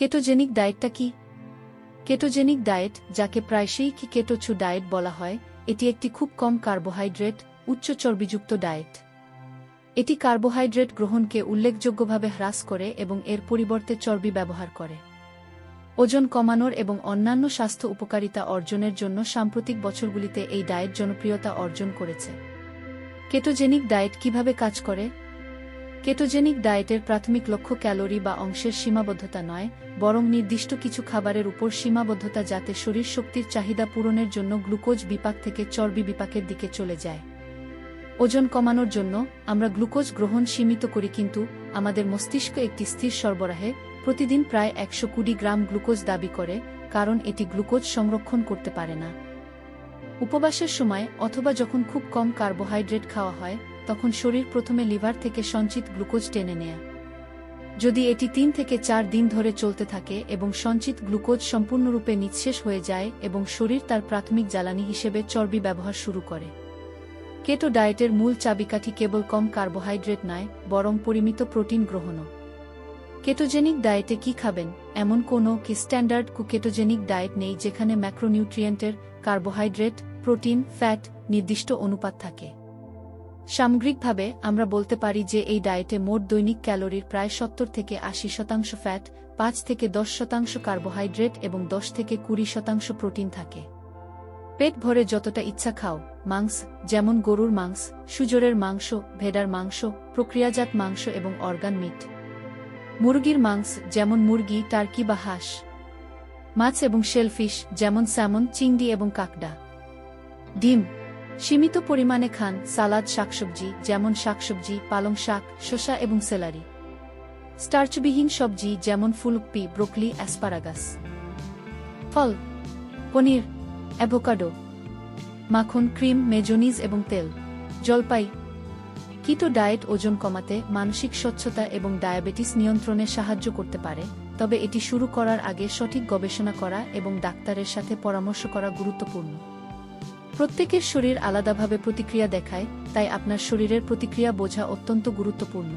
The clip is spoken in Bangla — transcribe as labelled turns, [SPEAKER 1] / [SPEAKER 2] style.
[SPEAKER 1] কেটোজেনিক ডায়েটটা কি? কেটোজেনিক ডায়েট, যাকে প্রায়শই কি কেটোছু ডায়েট বলা হয়, এটি একটি খুব কম কার্বোহাইড্রেট, উচ্চ চর্বিযুক্ত ডায়েট। এটি কার্বোহাইড্রেট গ্রহণকে উল্লেখযোগ্যভাবে হ্রাস করে এবং এর পরিবর্তে চর্বি ব্যবহার করে। ওজন কমানোর এবং অন্যান্য স্বাস্থ্য উপকারিতা অর্জনের জন্য সাম্প্রতিক বছরগুলিতে এই ডায়েট জনপ্রিয়তা অর্জন করেছে। কেটোজেনিক ডায়েট কীভাবে কাজ করে? কেটোজেনিক ডায়েটের প্রাথমিক লক্ষ্য ক্যালোরি বা অংশের সীমাবদ্ধতা নয়, বরং নির্দিষ্ট কিছু খাবারের উপর সীমাবদ্ধতা যাতে শরীর শক্তির চাহিদা পূরণের জন্য গ্লুকোজ বিপাক থেকে চর্বি বিপাকের দিকে চলে যায়। ওজন কমানোর জন্য আমরা গ্লুকোজ গ্রহণ সীমিত করি কিন্তু আমাদের মস্তিষ্ক একটি স্থির সরবরাহে প্রতিদিন প্রায় একশো কুড়ি গ্রাম গ্লুকোজ দাবি করে, কারণ এটি গ্লুকোজ সংরক্ষণ করতে পারে না। উপবাসের সময় অথবা যখন খুব কম কার্বোহাইড্রেট খাওয়া হয় তখন শরীর প্রথমে লিভার থেকে সঞ্চিত গ্লুকোজ টেনে নেয়া। যদি এটি তিন থেকে চার দিন ধরে চলতে থাকে এবং সঞ্চিত গ্লুকোজ সম্পূর্ণরূপে নিঃশেষ হয়ে যায় এবং শরীর তার প্রাথমিক জ্বালানি হিসেবে চর্বি ব্যবহার শুরু করে। কেটো ডায়েটের মূল চাবিকাঠি কেবল কম কার্বোহাইড্রেট নয়, বরং পরিমিত প্রোটিন গ্রহণও। কেটোজেনিক ডায়েটে কি খাবেন? এমন কোনো কি স্ট্যান্ডার্ড কু কেটোজেনিক ডায়েট নেই যেখানে ম্যাক্রোনিউট্রিয়েন্টের কার্বোহাইড্রেট, প্রোটিন, ফ্যাট নির্দিষ্ট অনুপাত থাকে। সামগ্রিকভাবে, আমরা বলতে পারি যে এই ডায়েটে মোট দৈনিক ক্যালোরির প্রায় সত্তর থেকে আশি শতাংশ ফ্যাট, পাঁচ থেকে দশ শতাংশ কার্বোহাইড্রেট এবং দশ থেকে কুড়ি শতাংশ প্রোটিন থাকে। পেট ভরে যতটা ইচ্ছা খাও, মাংস, যেমন গরুর মাংস, সুজোরের মাংস, ভেডার মাংস, প্রক্রিয়াজাত মাংস এবং অর্গান মিট। মুরগির মাংস, যেমন মুরগি, টার্কি বা হাঁস। মাছ এবং শেলফিশ, যেমন স্যামন, চিংড়ি এবং কাকডা। ডিম সীমিত পরিমাণে খান, সালাদ, শাকসবজি, যেমন শাকসবজি, পালং শাক, শসা এবং সেলারি। স্টার্চবিহীন সবজি যেমন ফুলকপি, ব্রোকলি, অ্যাসপারাগাস। ফল, পনির, অ্যাভোকাডো, মাখন, ক্রিম, মেজোনিজ এবং তেল। জলপাই, কিটো ডায়েট ওজন কমাতে, মানসিক স্বচ্ছতা এবং ডায়াবেটিস নিয়ন্ত্রণে সাহায্য করতে পারে, তবে এটি শুরু করার আগে সঠিক গবেষণা করা এবং ডাক্তারের সাথে পরামর্শ করা গুরুত্বপূর্ণ। প্রত্যেকের শরীর আলাদাভাবে প্রতিক্রিয়া দেখায় তাই আপনার শরীরের প্রতিক্রিয়া বোঝা অত্যন্ত গুরুত্বপূর্ণ।